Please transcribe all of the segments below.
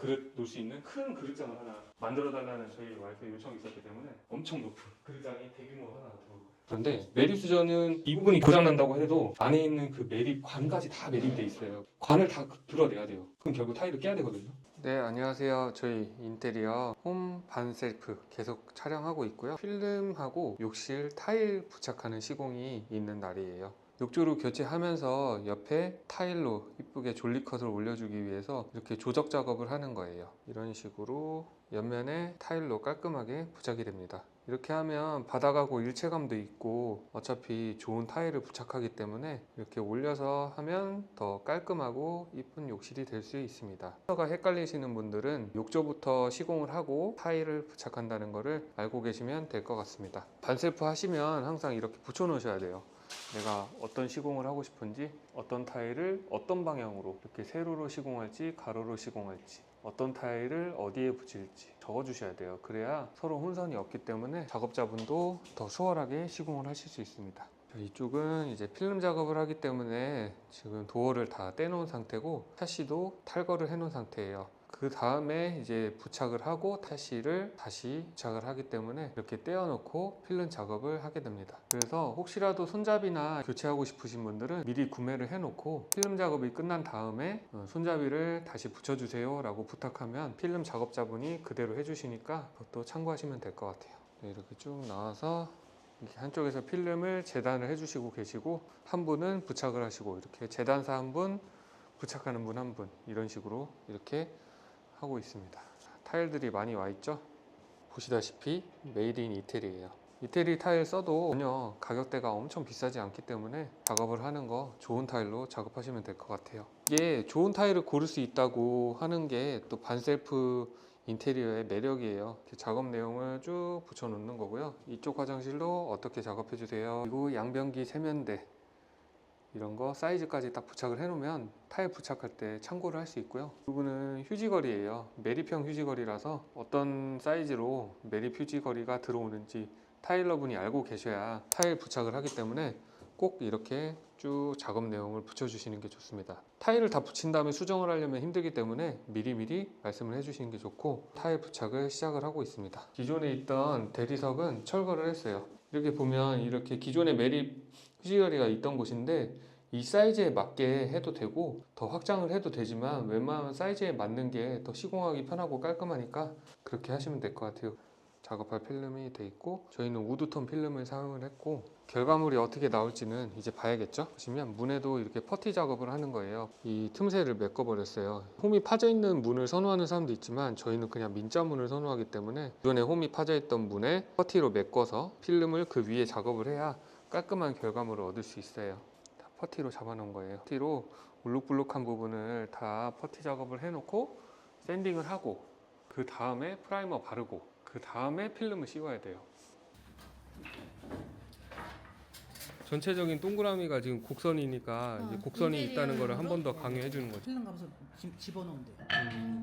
그릇 놓을 수 있는 큰 그릇장을 하나 만들어 달라는 저희 와이프의 요청이 있었기 때문에 엄청 높은 그릇장이 대규모로 하나 들어오고 그런데 매립 수전은 이 부분이 고장 난다고 해도 안에 있는 그 매립 관까지 다 매립돼 있어요. 관을 다 들어내야 돼요. 그럼 결국 타일을 깨야 되거든요. 네, 안녕하세요. 저희 인테리어 홈 반셀프 계속 촬영하고 있고요. 필름하고 욕실 타일 부착하는 시공이 있는 날이에요. 욕조로 교체하면서 옆에 타일로 이쁘게 졸리컷을 올려주기 위해서 이렇게 조적 작업을 하는 거예요. 이런 식으로 옆면에 타일로 깔끔하게 부착이 됩니다. 이렇게 하면 바닥하고 일체감도 있고 어차피 좋은 타일을 부착하기 때문에 이렇게 올려서 하면 더 깔끔하고 이쁜 욕실이 될 수 있습니다. 가 헷갈리시는 분들은 욕조부터 시공을 하고 타일을 부착한다는 것을 알고 계시면 될 것 같습니다. 반셀프 하시면 항상 이렇게 붙여 놓으셔야 돼요. 내가 어떤 시공을 하고 싶은지 어떤 타일을 어떤 방향으로 이렇게 세로로 시공할지 가로로 시공할지 어떤 타일을 어디에 붙일지 적어 주셔야 돼요. 그래야 서로 혼선이 없기 때문에 작업자분도 더 수월하게 시공을 하실 수 있습니다. 자, 이쪽은 이제 필름 작업을 하기 때문에 지금 도어를 다 떼놓은 상태고 타시도 탈거를 해놓은 상태예요 그 다음에 이제 부착을 하고 타시를 다시 부착을 하기 때문에 이렇게 떼어놓고 필름 작업을 하게 됩니다. 그래서 혹시라도 손잡이나 교체하고 싶으신 분들은 미리 구매를 해놓고 필름 작업이 끝난 다음에 어, 손잡이를 다시 붙여주세요 라고 부탁하면 필름 작업자분이 그대로 해주시니까 그것도 참고하시면 될 것 같아요. 네, 이렇게 쭉 나와서 한쪽에서 필름을 재단을 해주시고 계시고 한 분은 부착을 하시고 이렇게 재단사 한 분, 부착하는 분 한 분 이런 식으로 이렇게 하고 있습니다. 타일들이 많이 와 있죠? 보시다시피 메이드 인 이태리예요. 이태리 타일 써도 전혀 가격대가 엄청 비싸지 않기 때문에 작업을 하는 거 좋은 타일로 작업하시면 될 것 같아요. 이게 좋은 타일을 고를 수 있다고 하는 게 또 반셀프 인테리어의 매력이에요. 작업 내용을 쭉 붙여 놓는 거고요. 이쪽 화장실도 어떻게 작업해 주세요. 그리고 양변기 세면대 이런 거 사이즈까지 딱 부착을 해놓으면 타일 부착할 때 참고를 할 수 있고요. 이 부분은 휴지거리예요. 매립형 휴지거리라서 어떤 사이즈로 매립 휴지거리가 들어오는지 타일러분이 알고 계셔야 타일 부착을 하기 때문에 꼭 이렇게 쭉 작업 내용을 붙여주시는 게 좋습니다. 타일을 다 붙인 다음에 수정을 하려면 힘들기 때문에 미리미리 말씀을 해주시는 게 좋고 타일 부착을 시작을 하고 있습니다. 기존에 있던 대리석은 철거를 했어요. 이렇게 보면 이렇게 기존에 매립 휴지거리가 있던 곳인데 이 사이즈에 맞게 해도 되고 더 확장을 해도 되지만 웬만하면 사이즈에 맞는 게 더 시공하기 편하고 깔끔하니까 그렇게 하시면 될 것 같아요. 작업할 필름이 돼 있고 저희는 우드톤 필름을 사용을 했고 결과물이 어떻게 나올지는 이제 봐야겠죠? 보시면 문에도 이렇게 퍼티 작업을 하는 거예요. 이 틈새를 메꿔 버렸어요. 홈이 파져 있는 문을 선호하는 사람도 있지만 저희는 그냥 민자문을 선호하기 때문에 기존에 홈이 파져 있던 문에 퍼티로 메꿔서 필름을 그 위에 작업을 해야 깔끔한 결과물을 얻을 수 있어요 다 퍼티로 잡아 놓은 거예요 퍼티로 울룩불룩한 부분을 다 퍼티 작업을 해 놓고 샌딩을 하고 그 다음에 프라이머 바르고 그 다음에 필름을 씌워야 돼요. 전체적인 동그라미가 지금 곡선이니까 어, 이제 곡선이 있다는 거를 한 번 더? 강조해 주는 거죠. 필름 집- 집어넣으면 돼요.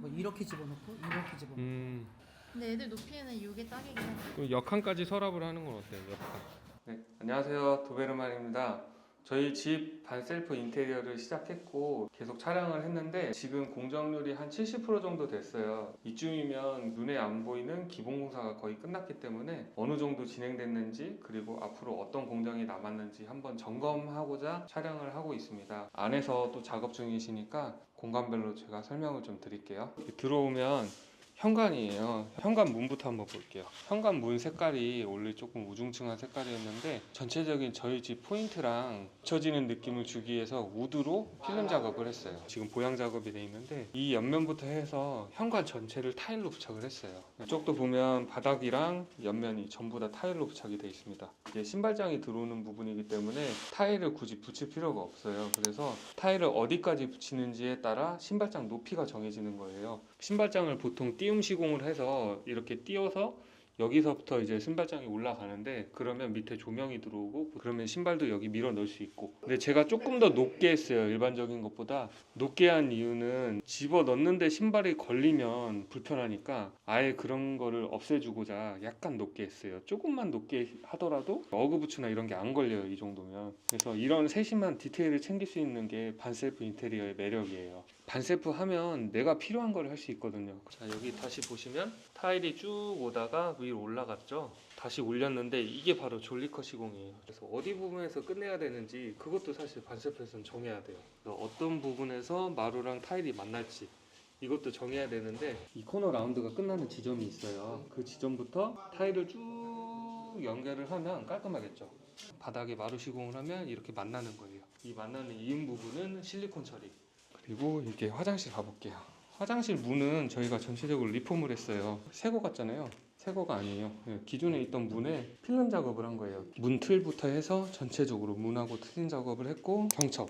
뭐 이렇게 집어넣고 이렇게 집어넣고 음, 근데 애들 높이에는 이게 딱이긴 해. 그럼 역한까지 서랍을 하는 건 어때요? 역한. 네, 안녕하세요. 도베르만입니다. 저희 집 반셀프 인테리어를 시작했고 계속 촬영을 했는데 지금 공정률이 한 70% 정도 됐어요. 이쯤이면 눈에 안 보이는 기본 공사가 거의 끝났기 때문에 어느 정도 진행됐는지 그리고 앞으로 어떤 공정이 남았는지 한번 점검하고자 촬영을 하고 있습니다. 안에서 또 작업 중이시니까 공간별로 제가 설명을 좀 드릴게요. 들어오면 현관이에요. 현관 문부터 한번 볼게요. 현관 문 색깔이 원래 조금 우중충한 색깔이었는데 전체적인 저희 집 포인트랑 붙여지는 느낌을 주기 위해서 우드로 필름 작업을 했어요. 지금 보양 작업이 돼 있는데 이 옆면부터 해서 현관 전체를 타일로 부착을 했어요. 이쪽도 보면 바닥이랑 옆면이 전부 다 타일로 부착이 돼 있습니다. 이게 신발장이 들어오는 부분이기 때문에 타일을 굳이 붙일 필요가 없어요. 그래서 타일을 어디까지 붙이는지에 따라 신발장 높이가 정해지는 거예요. 신발장을 보통 띄움 시공을 해서 이렇게 띄워서 여기서부터 이제 신발장이 올라가는데 그러면 밑에 조명이 들어오고 그러면 신발도 여기 밀어 넣을 수 있고. 근데 제가 조금 더 높게 했어요 일반적인 것보다. 높게 한 이유는 집어 넣는데 신발이 걸리면 불편하니까 아예 그런 거를 없애주고자 약간 높게 했어요. 조금만 높게 하더라도 어그부츠나 이런 게 안 걸려요 이 정도면. 그래서 이런 세심한 디테일을 챙길 수 있는 게 반셀프 인테리어의 매력이에요. 반셀프 하면 내가 필요한 걸 할 수 있거든요. 자 여기 다시 보시면 타일이 쭉 오다가 위로 올라갔죠. 다시 올렸는데 이게 바로 졸리컷 시공이에요. 그래서 어디 부분에서 끝내야 되는지 그것도 사실 반셀프에서는 정해야 돼요. 어떤 부분에서 마루랑 타일이 만날지 이것도 정해야 되는데 이 코너 라운드가 끝나는 지점이 있어요. 그 지점부터 타일을 쭉 연결을 하면 깔끔하겠죠. 바닥에 마루 시공을 하면 이렇게 만나는 거예요. 이 만나는 이음 부분은 실리콘 처리. 그리고 이게 화장실 가볼게요. 화장실 문은 저희가 전체적으로 리폼을 했어요. 새거 같잖아요. 새거가 아니에요. 예, 기존에 있던 문에 필름 작업을 한 거예요. 문 틀부터 해서 전체적으로 문하고 틀린 작업을 했고 경첩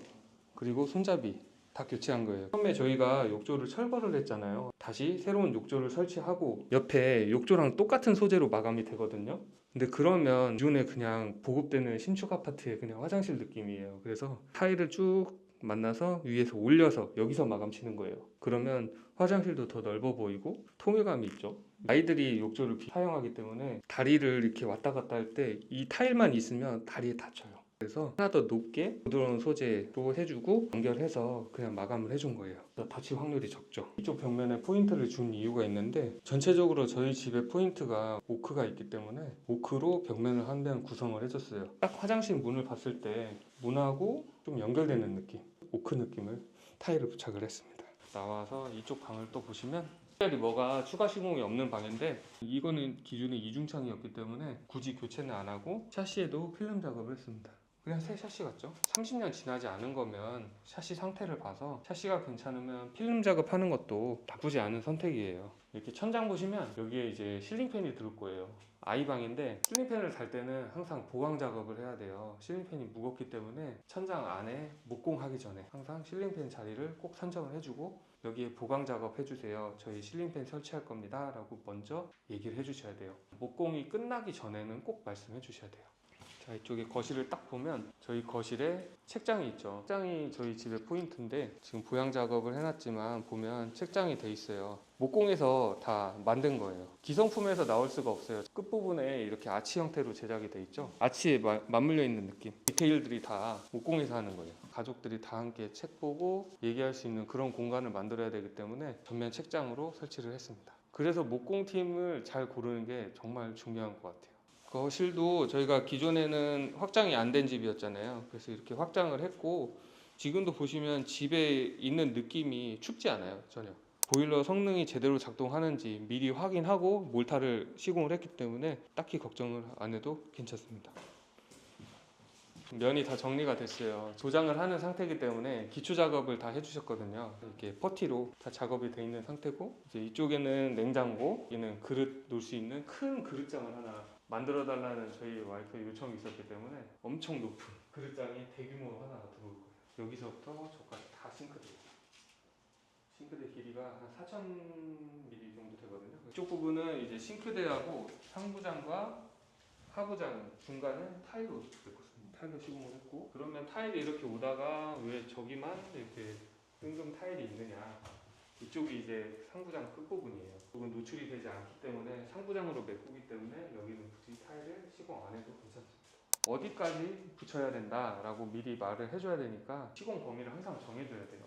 그리고 손잡이 다 교체한 거예요. 처음에 저희가 욕조를 철거를 했잖아요. 다시 새로운 욕조를 설치하고 옆에 욕조랑 똑같은 소재로 마감이 되거든요. 근데 그러면 기존에 그냥 보급되는 신축 아파트의 그냥 화장실 느낌이에요. 그래서 타일을 쭉 만나서 위에서 올려서 여기서 마감 치는 거예요. 그러면 화장실도 더 넓어 보이고 통일감이 있죠. 아이들이 욕조를 비- 사용하기 때문에 다리를 이렇게 왔다 갔다 할 때 이 타일만 있으면 다리에 다쳐요. 그래서 하나 더 높게 부드러운 소재로 해주고 연결해서 그냥 마감을 해준 거예요. 다칠 확률이 적죠. 이쪽 벽면에 포인트를 준 이유가 있는데 전체적으로 저희 집에 포인트가 오크가 있기 때문에 오크로 벽면을 한 면 구성을 해줬어요. 딱 화장실 문을 봤을 때 문하고 좀 연결되는 느낌, 오크 느낌을 타일을 부착을 했습니다. 나와서 이쪽 방을 또 보시면 특별히 뭐가 추가 시공이 없는 방인데 이거는 기존에 이중창이었기 때문에 굳이 교체는 안 하고 샤시에도 필름 작업을 했습니다. 그냥 새 샤시 같죠? 30년 지나지 않은 거면 샤시 상태를 봐서 샤시가 괜찮으면 필름 작업하는 것도 나쁘지 않은 선택이에요. 이렇게 천장 보시면 여기에 이제 실링팬이 들을 거예요. 아이방인데 실링팬을 달 때는 항상 보강 작업을 해야 돼요. 실링팬이 무겁기 때문에 천장 안에 목공하기 전에 항상 실링팬 자리를 꼭 선정을 해주고 여기에 보강 작업 해주세요. 저희 실링팬 설치할 겁니다. 라고 먼저 얘기를 해주셔야 돼요. 목공이 끝나기 전에는 꼭 말씀해 주셔야 돼요. 자 이쪽에 거실을 딱 보면 저희 거실에 책장이 있죠. 책장이 저희 집의 포인트인데 지금 보양 작업을 해놨지만 보면 책장이 돼 있어요. 목공에서 다 만든 거예요. 기성품에서 나올 수가 없어요. 끝부분에 이렇게 아치 형태로 제작이 돼 있죠. 아치에 마- 맞물려 있는 느낌. 디테일들이 다 목공에서 하는 거예요. 가족들이 다 함께 책 보고 얘기할 수 있는 그런 공간을 만들어야 되기 때문에 전면 책장으로 설치를 했습니다. 그래서 목공팀을 잘 고르는 게 정말 중요한 것 같아요. 거실도 저희가 기존에는 확장이 안 된 집이었잖아요. 그래서 이렇게 확장을 했고 지금도 보시면 집에 있는 느낌이 춥지 않아요. 전혀. 보일러 성능이 제대로 작동하는지 미리 확인하고 몰타를 시공을 했기 때문에 딱히 걱정을 안 해도 괜찮습니다. 면이 다 정리가 됐어요. 조장을 하는 상태이기 때문에 기초 작업을 다 해주셨거든요. 이렇게 퍼티로 다 작업이 돼 있는 상태고 이제 이쪽에는 냉장고, 얘는 그릇 놓을 수 있는 큰 그릇장을 하나 만들어 달라는 저희 와이프의 요청이 있었기 때문에 엄청 높은 그릇장이 대규모로 하나 들어올 거예요. 여기서부터 저까지 다 싱크대예요. 싱크대 길이가 한 4,000mm 정도 되거든요. 이쪽 부분은 이제 싱크대하고 상부장과 하부장 중간은 타일로 메꿨습니다. 타일로 시공을 했고 그러면 타일이 이렇게 오다가 왜 저기만 이렇게 뜬금 타일이 있느냐 이쪽이 이제 상부장 끝부분이에요. 이건 노출이 되지 않기 때문에 상부장으로 메꾸기 때문에 여기는 굳이 타일을 시공 안 해도 괜찮습니다. 어디까지 붙여야 된다라고 미리 말을 해줘야 되니까 시공 범위를 항상 정해줘야 돼요.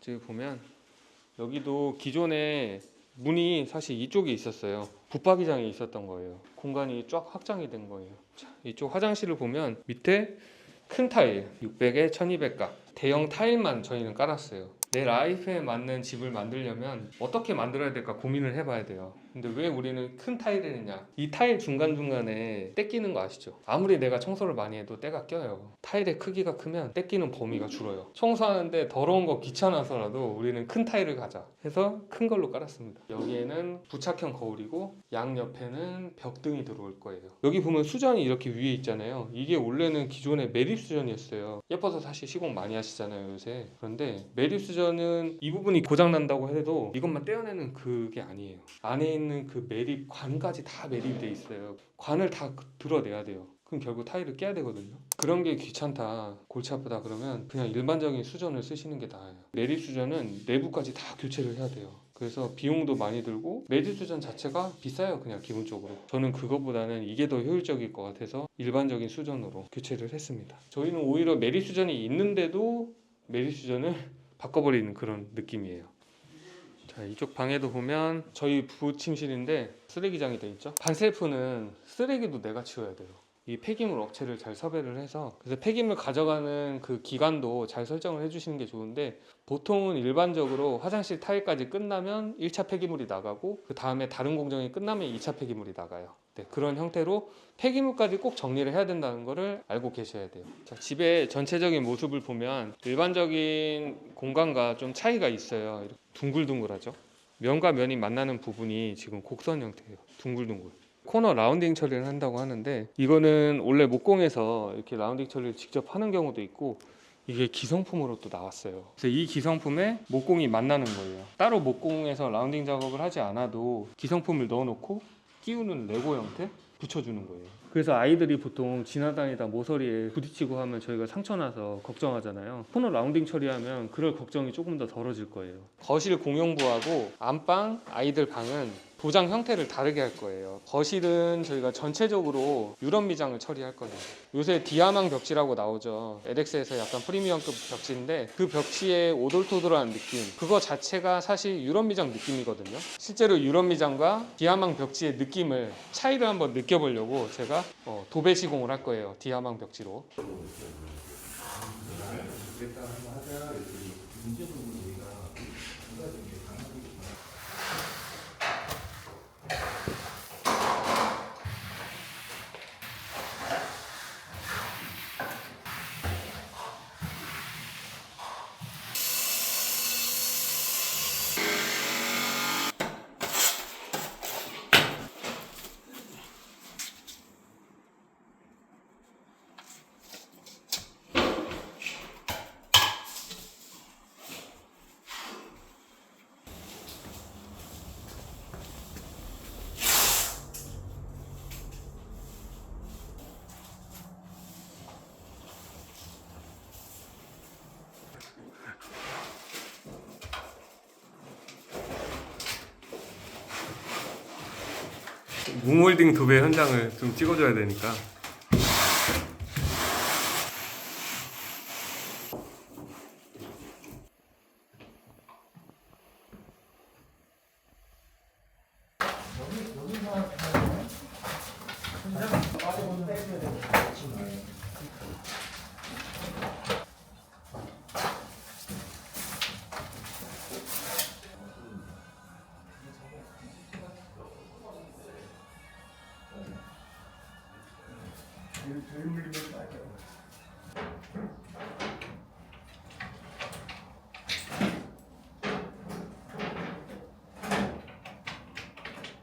지금 보면 여기도 기존에 문이 사실 이쪽에 있었어요. 붙박이장이 있었던 거예요. 공간이 쫙 확장이 된 거예요. 자, 이쪽 화장실을 보면 밑에 큰 타일 600에 1200가 대형 타일만 저희는 깔았어요. 내 라이프에 맞는 집을 만들려면 어떻게 만들어야 될까 고민을 해봐야 돼요. 근데 왜 우리는 큰 타일을 했냐? 이 타일 중간중간에 때 끼는 거 아시죠? 아무리 내가 청소를 많이 해도 때가 껴요. 타일의 크기가 크면 때 끼는 범위가 줄어요. 청소하는데 더러운 거 귀찮아서라도 우리는 큰 타일을 가자 해서 큰 걸로 깔았습니다. 여기에는 부착형 거울이고 양 옆에는 벽등이 들어올 거예요. 여기 보면 수전이 이렇게 위에 있잖아요. 이게 원래는 기존의 매립 수전이었어요. 예뻐서 사실 시공 많이 하시잖아요 요새. 그런데 매립 수전 은 이 부분이 고장 난다고 해도 이것만 떼어내는 그게 아니에요. 안에 있는 그 매립 관까지 다 매립이 돼 있어요. 관을 다 드러내야 돼요. 그럼 결국 타일을 깨야 되거든요. 그런 게 귀찮다, 골치 아프다 그러면 그냥 일반적인 수전을 쓰시는 게 나아요. 매립 수전은 내부까지 다 교체를 해야 돼요. 그래서 비용도 많이 들고 매립 수전 자체가 비싸요 그냥 기본적으로 저는 그것보다는 이게 더 효율적일 것 같아서 일반적인 수전으로 교체를 했습니다 저희는 오히려 매립 수전이 있는데도 매립 수전을 바꿔버리는 그런 느낌이에요. 자 이쪽 방에도 보면 저희 부침실인데 쓰레기장이 돼 있죠. 반셀프는 쓰레기도 내가 치워야 돼요. 이 폐기물 업체를 잘 섭외를 해서 그래서 폐기물 가져가는 그 기간도 잘 설정을 해주시는 게 좋은데 보통은 일반적으로 화장실 타일까지 끝나면 1차 폐기물이 나가고 그 다음에 다른 공정이 끝나면 2차 폐기물이 나가요. 네, 그런 형태로 폐기물까지 꼭 정리를 해야 된다는 거를 알고 계셔야 돼요. 자, 집의 전체적인 모습을 보면 일반적인 공간과 좀 차이가 있어요. 둥글둥글하죠. 면과 면이 만나는 부분이 지금 곡선 형태예요. 둥글둥글. 코너 라운딩 처리를 한다고 하는데 이거는 원래 목공에서 이렇게 라운딩 처리를 직접 하는 경우도 있고 이게 기성품으로 또 나왔어요. 그래서 이 기성품에 목공이 만나는 거예요. 따로 목공에서 라운딩 작업을 하지 않아도 기성품을 넣어놓고 끼우는 레고 형태 붙여주는 거예요. 그래서 아이들이 보통 지나다니다 모서리에 부딪히고 하면 저희가 상처 나서 걱정하잖아요. 코너 라운딩 처리하면 그럴 걱정이 조금 더 덜어질 거예요. 거실 공용부하고 안방 아이들 방은 도장 형태를 다르게 할 거예요. 거실은 저희가 전체적으로 유럽 미장을 처리할 거예요. 요새 디아망 벽지라고 나오죠. 에덱스에서 약간 프리미엄급 벽지인데 그 벽지의 오돌토돌한 느낌 그거 자체가 사실 유럽 미장 느낌이거든요. 실제로 유럽 미장과 디아망 벽지의 느낌을 차이를 한번 느껴보려고 제가 어, 도배 시공을 할 거예요. 디아망 벽지로. 무몰딩 도배 현장을 좀 찍어줘야 되니까.